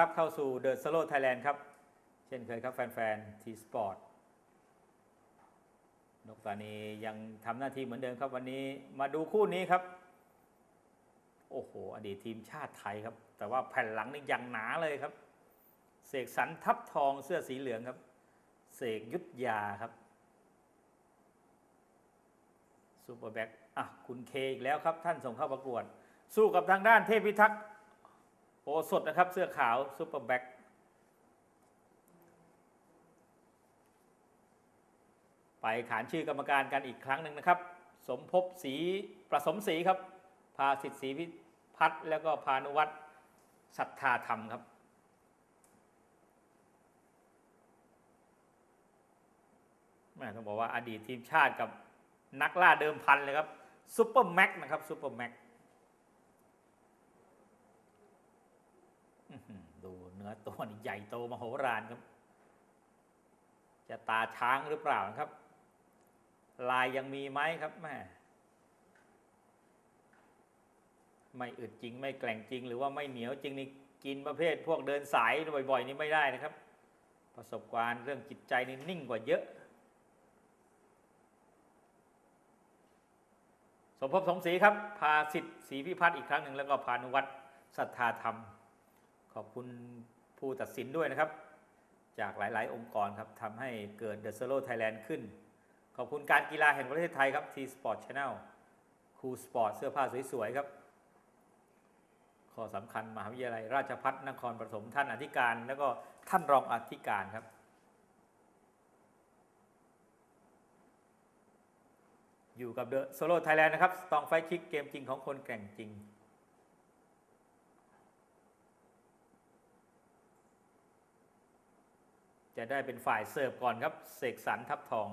รับเอนรับเข้าสู่ The Solo Thailand ครับ เช่นเคยครับแฟนๆทีสปอร์ตนกตานียังทำหน้าที่เหมือนเดิมครับวันนี้มาดูคู่นี้ครับ โอ้โห อดีตทีมชาติไทยครับ แต่ว่าแผ่นหลังนี่ยังหนาเลยครับ เสกสรรทับทองเสื้อสีเหลืองครับ เสกยุทธยาครับซูเปอร์แบ็กอะคุณเคอีกแล้วครับ ท่านส่งเข้าประกวด สู้กับทางด้านเทพพิทักษ์ โอสดนะครับเสื้อขาวซูเปอร์แบ็กไปขานชื่อกรรมการกันอีกครั้งหนึ่งนะครับ สมภพสีประสมศรีครับ พาสิทธิศรีพิพัฒน์แล้วก็พานุวัตรศรัทธาธรรมครับ แม่ต้องบอกว่าอดีตทีมชาติกับนักล่าเดิมพันเลยครับซูเปอร์แม็กนะครับซูเปอร์แม็กดูเนื้ อตัวนี่ใหญ่โตมโหฬารครับ จะตาช้างหรือเปล่าครับ ลายยังมีไหมครับแม่ไม่อึดจริงไม่แกล่งจริง หรือว่าไม่เหนียวจริงนี่กินประเภท พวกเดินสายบ่อยๆ นี่ไม่ได้นะครับ ประสบการณ์เรื่องจิตใจนี่นิ่งกว่าเยอะสมภพสมศรีครับ พาสิทธิ์ศรีพิพัฒน์อีกครั้งหนึ่งแล้วก็พานุวัตรศรัทธาธรรม ขอบคุณ ผู้ตัดสินด้วยนะครับ จากหลาย ๆ องค์กรครับทำให้เกิด The Solo Thailand ขึ้น ขอบคุณการกีฬาแห่งประเทศไทยครับ T Sport Channel คูสปอร์ตเสื้อผ้าสวย ๆ ครับข้อสำคัญมหาวิทยาลัยราชพัฒนครปฐมท่านอธิการ แล้วก็ท่านรองอธิการครับ อยู่กับเดอะโซโล่ไทยแลนด์นะครับ สตองไฟคิกเกมจริงของคนแก่งจริง จะได้เป็นฝ่ายเสิร์ฟก่อนครับเสกสรรทับทอง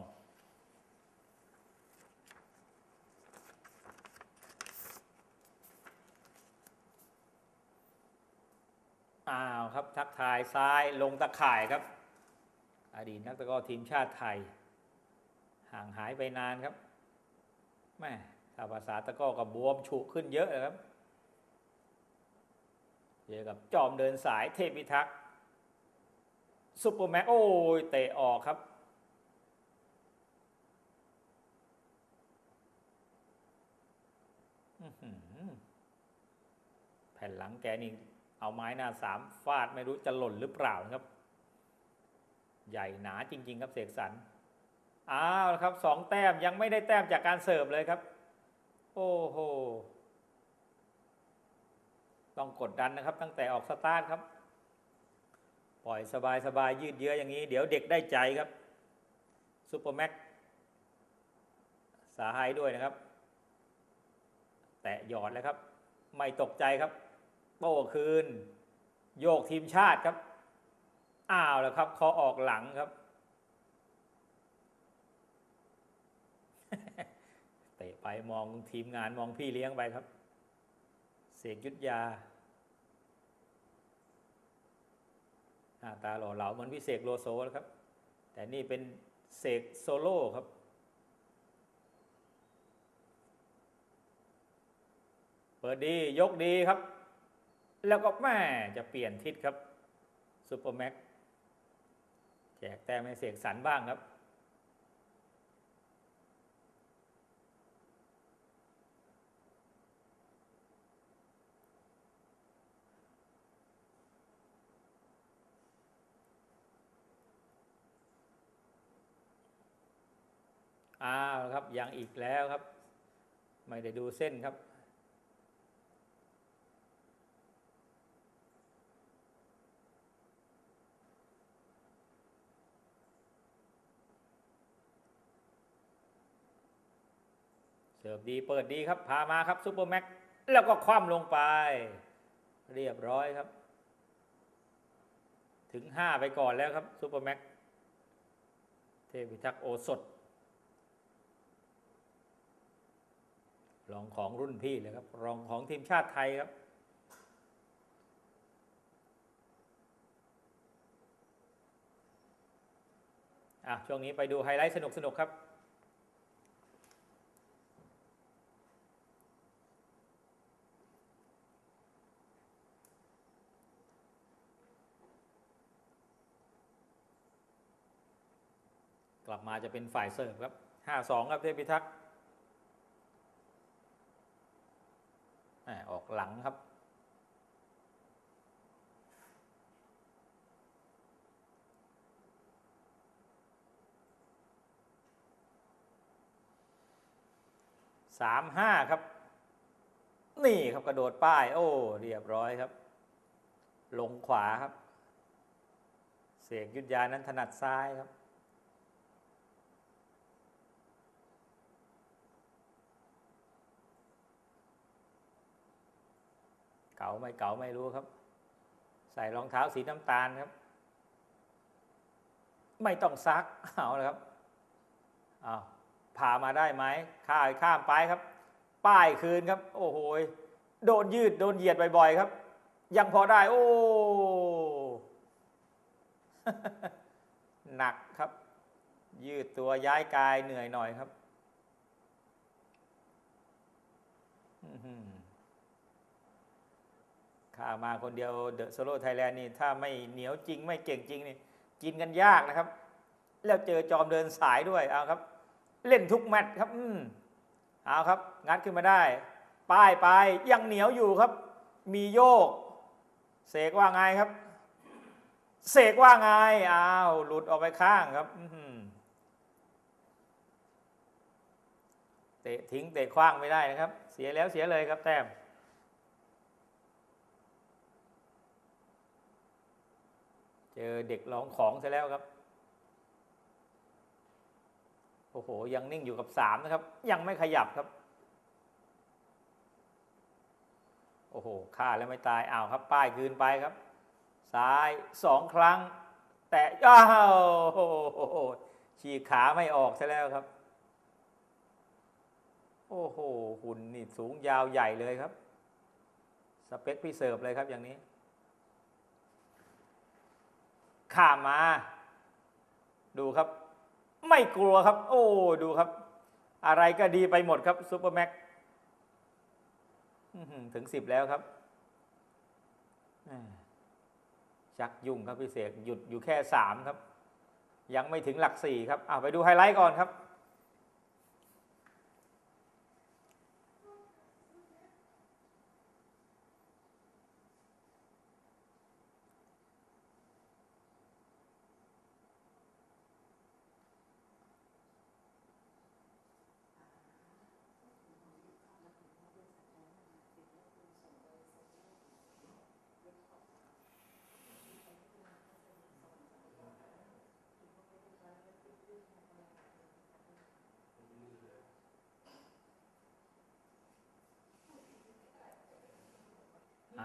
อ้าวครับทักทายซ้ายลงตะข่ายครับ อดีตนักตะก้อทีมชาติไทย ห่างหายไปนานครับแม่ถ้าภาษาตะก้อกับบวมฉุขึ้นเยอะเลยครับเจอกับจอมเดินสายเทพพิทักษ์ ซุปเปอร์แม็กโอ้ยเตะออกครับ แผ่นหลังแกนี่เอาไม้หน้าสามฟาดไม่รู้จะหล่นหรือเปล่าครับ ใหญ่หนาจริง ๆ ครับเสกสรรอ้าวครับสองแต้มยังไม่ได้แต้มจากการเสิร์ฟเลยครับ โอ้โห ต้องกดดันนะครับ ตั้งแต่ออกสตาร์ทครับ ปล่อยสบายสบายยืดเยื้ออย่างนี้ เดี๋ยวเด็กได้ใจครับซูเปอร์แม็กสาหายด้วยนะครับ แตะหยอดแล้วครับ ไม่ตกใจครับ โต้คืน โยกทีมชาติครับ อ้าวแล้วครับคอออกหลังครับ เตะไปมองทีมงานมองพี่เลี้ยงไปครับ เสกยุทธยา หน้าตาหล่อเหลาเหมือนวิเศษโลโซแล้วครับ แต่นี่เป็นเสกโซโล่ครับ เปิดดียกดีครับ แล้วก็แม่จะเปลี่ยนทิศครับซูเปอร์แม็กแจกแต้มให้เสกสรรบ้างครับ อ้าวครับยังอีกแล้วครับ ไม่ได้ดูเส้นครับ เสิร์ฟดีเปิดดีครับ พามาครับซูเปอร์แม็กแล้วก็คว่ำลงไป เรียบร้อยครับ ถึง 5 ไปก่อนแล้วครับซูเปอร์แม็กเทพิทักษ์โอสด รองของรุ่นพี่เลยครับ รองของทีมชาติไทยครับอะช่วงนี้ไปดูไฮไลท์สนุกๆครับ กลับมาจะเป็นฝ่ายเสิร์ฟครับ 5-2 ครับเทพิทักษ์ หลังครับ สามห้าครับ นี่ครับกระโดดป้าย โอ้ เรียบร้อยครับ ลงขวาครับ เสกยุทธยานั้นถนัดซ้ายครับ เก๋าไม่เก๋าไม่รู้ครับ ใส่รองเท้าสีน้ำตาลครับ ไม่ต้องซักเอาละครับอ้าวผ่ามาได้ไหมข้าข้ามไปครับ ป้ายคืนครับ โอ้โหโดนยืดโดนเหยียดบ่อยๆครับ ยังพอได้ โอ้หนักครับ ยืดตัวย้ายกายเหนื่อยหน่อยครับ อื ข้ามาคนเดียวเดอะโซโล่ไทยแลนด์นี่ถ้าไม่เหนียวจริงไม่เก่งจริงนี่กินกันยากนะครับ แล้วเจอจอมเดินสายด้วยเอาครับ เล่นทุกแมตช์ครับอืมเอาครับ งัดขึ้นมาได้ ป้ายไปยังเหนียวอยู่ครับ มีโยก เสกว่าไงครับ เสกว่าไงอ้าวหลุดออกไปข้างครับอืเตะทิ้งเตะคว้างไม่ได้นะครับ เสียแล้วเสียเลยครับแต้ม เจอเด็กร้องของซะแล้วครับ โอ้โห ยังนิ่งอยู่กับสามนะครับ ยังไม่ขยับครับ โอ้โหฆ่าแล้วไม่ตายอ้าวครับ ป้ายคืนไปครับ ซ้ายสองครั้ง แต่อ้าวโอ้โหฉีกขาไม่ออกซะแล้วครับ โอ้โหหุ่นนี่สูงยาวใหญ่เลยครับ สเปคพี่เสิร์ฟเลยครับอย่างนี้ ข้ามมา ดูครับ ไม่กลัวครับ โอ้ ดูครับ อะไรก็ดีไปหมดครับซูเปอร์แม็กถึงสิบแล้วครับชักยุ่งครับพี่เสกหยุดอยู่แค่สามครับ ยังไม่ถึงหลักสี่ครับอ่าไปดูไฮไลท์ก่อนครับ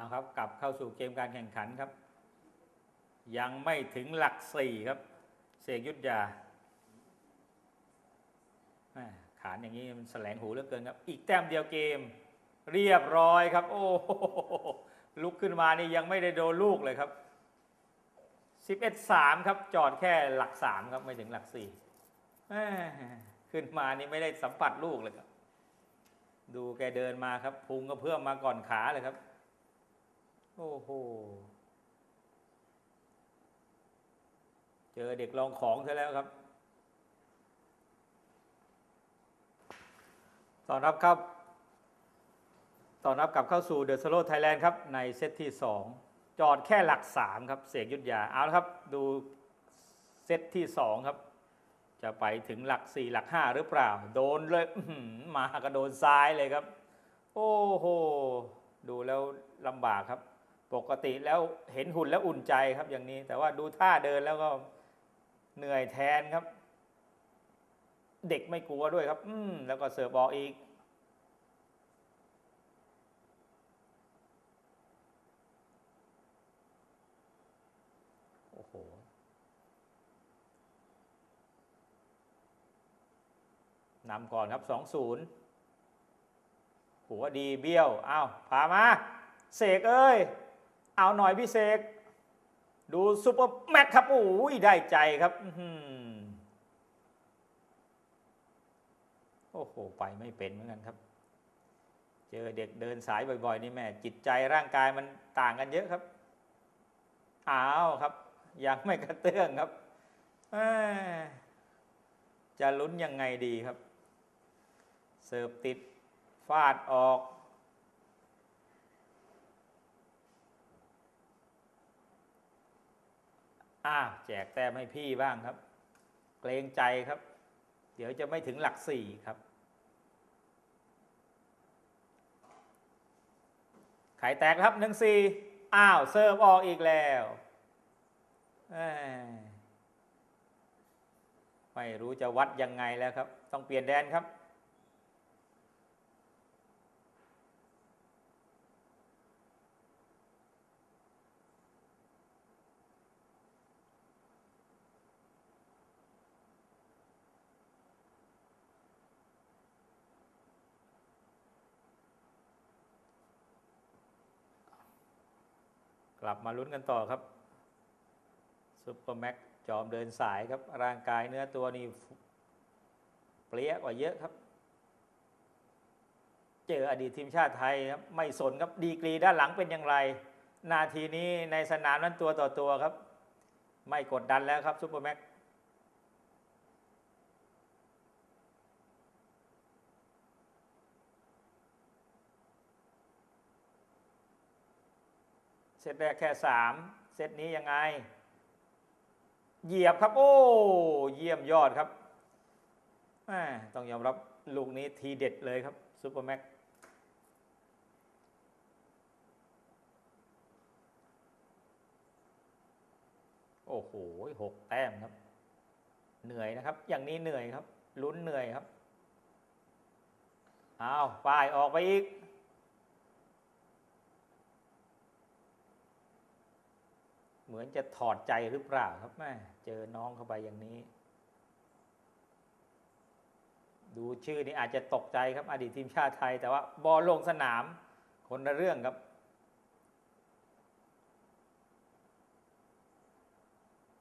เอาครับ กลับเข้าสู่เกมการแข่งขันครับ ยังไม่ถึงหลักสี่ครับ เสกยุทธยาขานอย่างนี้มันแสลงหูเหลือเกินครับ อีกแต้มเดียวเกม เรียบร้อยครับ โอ้โหลุกขึ้นมานี่ยังไม่ได้โดนลูกเลยครับ11 3ครับ จอดแค่หลัก3ครับไม่ถึงหลัก4แม่ขึ้นมานี่ไม่ได้สัมผัสลูกเลยครับ ดูแกเดินมาครับพุงก็เพื่อมมาก่อนขาเลยครับ โอ้โห เจอเด็กลองของซะแล้วครับ ตอนรับครับ ตอนรับกลับเข้าสู่เดอะสโลไทยแลนด์ครับ ในเซตที่ 2 จอดแค่หลัก 3 ครับ เสกยุทธยา เอาละครับ ดูเซตที่ 2 ครับ จะไปถึงหลัก 4 หลัก 5 หรือเปล่า โดนเลยหมากระโดนซ้ายเลยครับ โอ้โหดูแล้วลำบากครับ ปกติแล้วเห็นหุ่นแล้วอุ่นใจครับอย่างนี้ แต่ว่าดูท่าเดินแล้วก็เหนื่อยแทนครับ เด็กไม่กลัวด้วยครับ อืมแล้วก็เสิร์ฟบอลอีก โอ้โหนำก่อนครับ2-0หัวดีเบี้ยว อ้าวพามา เสกเอ้ย เอาหน่อยพี่เสกดูซุปเปอร์แม็กครับโอ้ยได้ใจครับโอ้โหไปไม่เป็นเหมือนกันครับ เจอเด็กเดินสายบ่อย ๆ นี่แม่ จิตใจร่างกายมันต่างกันเยอะครับอ้าวครับ ยังไม่กระเตื้องครับจะลุ้นยังไงดีครับ เสิร์ฟติดฟาดออก อ่าแจกแต้มให้พี่บ้างครับ เกรงใจครับ เดี๋ยวจะไม่ถึงหลักสี่ครับ ไข่แตกครับหนึ่งสี่อ้าวเสิร์ฟออกอีกแล้วไม่รู้จะวัดยังไงแล้วครับ ต้องเปลี่ยนแดนครับ กลับมาลุ้นกันต่อครับซุปเปอร์แม็กจอมเดินสายครับ ร่างกายเนื้อตัวนี่เปรี้ยกว่าเยอะครับ เจออดีตทีมชาติไทยครับไม่สนครับดีกรีด้านหลังเป็นอย่างไร นาทีนี้ในสนามนั้นตัวต่อตัวครับ ไม่กดดันแล้วครับซุปเปอร์แม็ก เซตแรกแค่สามเซตนี้ยังไง เหยียบครับ โอ้ เยี่ยมยอดครับต้องยอมรับลูกนี้ทีเด็ดเลยครับซูเปอร์แม็กโอ้โหหกแต้มครับ เหนื่อยนะครับ อย่างนี้เหนื่อยครับ ลุ้นเหนื่อยครับอ้าวป้ายออกไปอีก เหมือนจะถอดใจหรือเปล่าครับแม่เจอน้องเข้าไปอย่างนี้ ดูชื่อนี่อาจจะตกใจครับอดีตทีมชาติไทย แต่ว่าบอลลงสนามคนละเรื่องครับ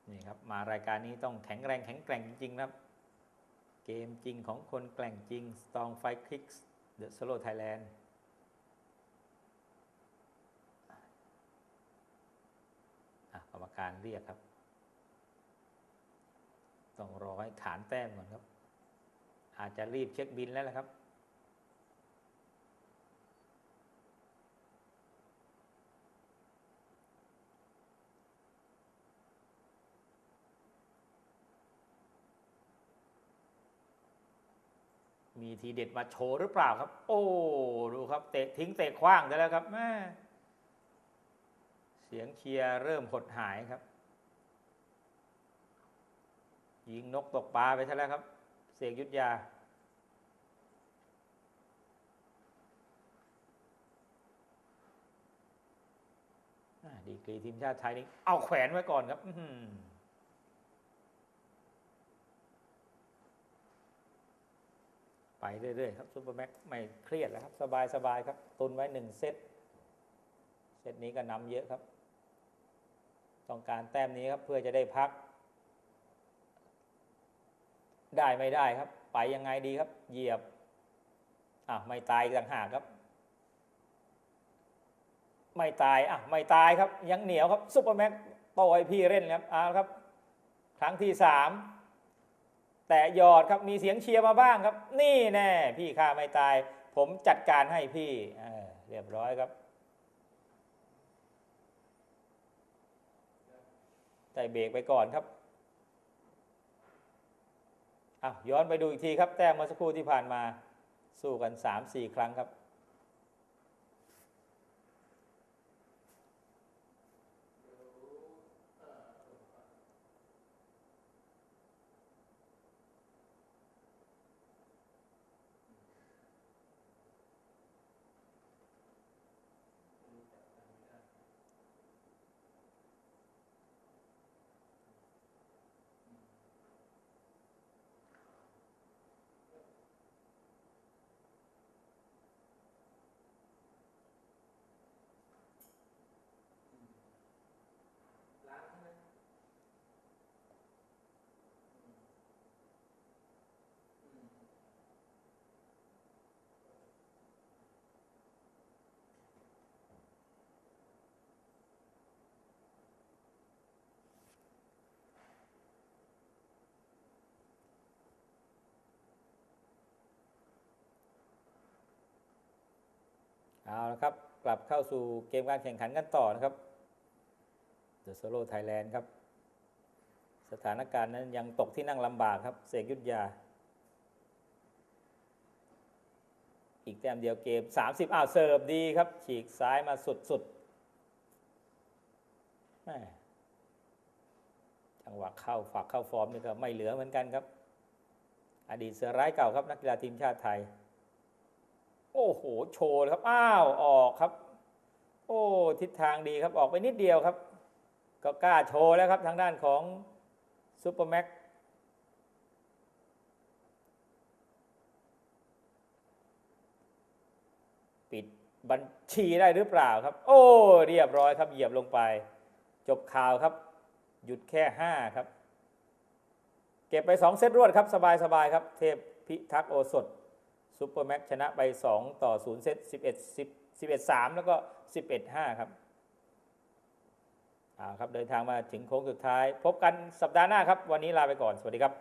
นี่ครับ มารายการนี้ต้องแข็งแรงแข็งแกร่งจริงๆครับ เกมจริงของคนแกร่งจริง Strong Fight Kicks The Solo Thailand อะ การเรียกครับ ต้องรอให้ฐานแต้มก่อนครับ อาจจะรีบเช็คบินแล้วละครับ มีทีเด็ดมาโชว์หรือเปล่าครับ โอ้ ดูครับ เตะทิ้งเตะคว้างไปแล้วครับแม่ สียงเชียร์เริ่มหดหายครับ ยิงนกตกปลาไปซะแล้วครับ เสกยุทธยา ดีกรีทีมชาติไทยนี่เอาแขวนไว้ก่อนครับไปเรื่อยๆครับซูเปอร์แม็กไม่เครียดแล้วครับ สบายๆครับ ตุนไว้หนึ่งเซตเซตนี้ก็นำเยอะครับ ต้องการแต้มนี้ครับเพื่อจะได้พัก ได้ไม่ได้ครับ ไปยังไงดีครับ เหยียบอะไม่ตายต่างหากครับ ไม่ตายอะไม่ตายครับ ยังเหนียวครับซุปเปอร์แม็กโต่อยพี่เล่นครับเอาครับ ครั้งที่สามแต่ยอดครับมีเสียงเชียร์มาบ้างครับ นี่แน่ พี่ข้าไม่ตาย ผมจัดการให้พี่เเรียบร้อยครับ แต่เบรกไปก่อนครับอ้าวย้อนไปดูอีกทีครับ แต้มเมื่อสักครู่ที่ผ่านมาสู้กัน 3-4 ครั้งครับ เอาละครับ กลับเข้าสู่เกมการแข่งขันกันต่อนะครับเดอะโซโล่ไทยแลนด์ครับ สถานการณ์นั้นยังตกที่นั่งลำบากครับ เสกยุทธยา อีกแต้มเดียวเกม 30 อ้าวเสิร์ฟดีครับ ฉีกซ้ายมาสุดๆแม่จังหวะเข้าฝากเข้าฟอร์มนี่ก็ไม่เหลือเหมือนกันครับ อดีตเสือร้ายเก่าครับนักกีฬาทีมชาติไทย โอ้โห โชว์เลยครับ อ้าว ออกครับ โอ้ ทิศทางดีครับ ออกไปนิดเดียวครับ ก็กล้าโชว์แล้วครับ ทางด้านของซูเปอร์แม็กปิดบัญชีได้หรือเปล่าครับ โอ้ เรียบร้อยครับ เหยียบลงไป จบข่าวครับ หยุดแค่ 5 ครับ เก็บไป 2 เซตรวดครับ สบายๆครับ เทพพิทักษ์โอสถ ซูเปอร์แม็กชนะไป 2 ต่อ 0 เซต11 10 11 3 แล้วก็ 11 5 ครับเอาครับ เดินทางมาถึงโค้งสุดท้าย พบกันสัปดาห์หน้าครับ วันนี้ลาไปก่อน สวัสดีครับ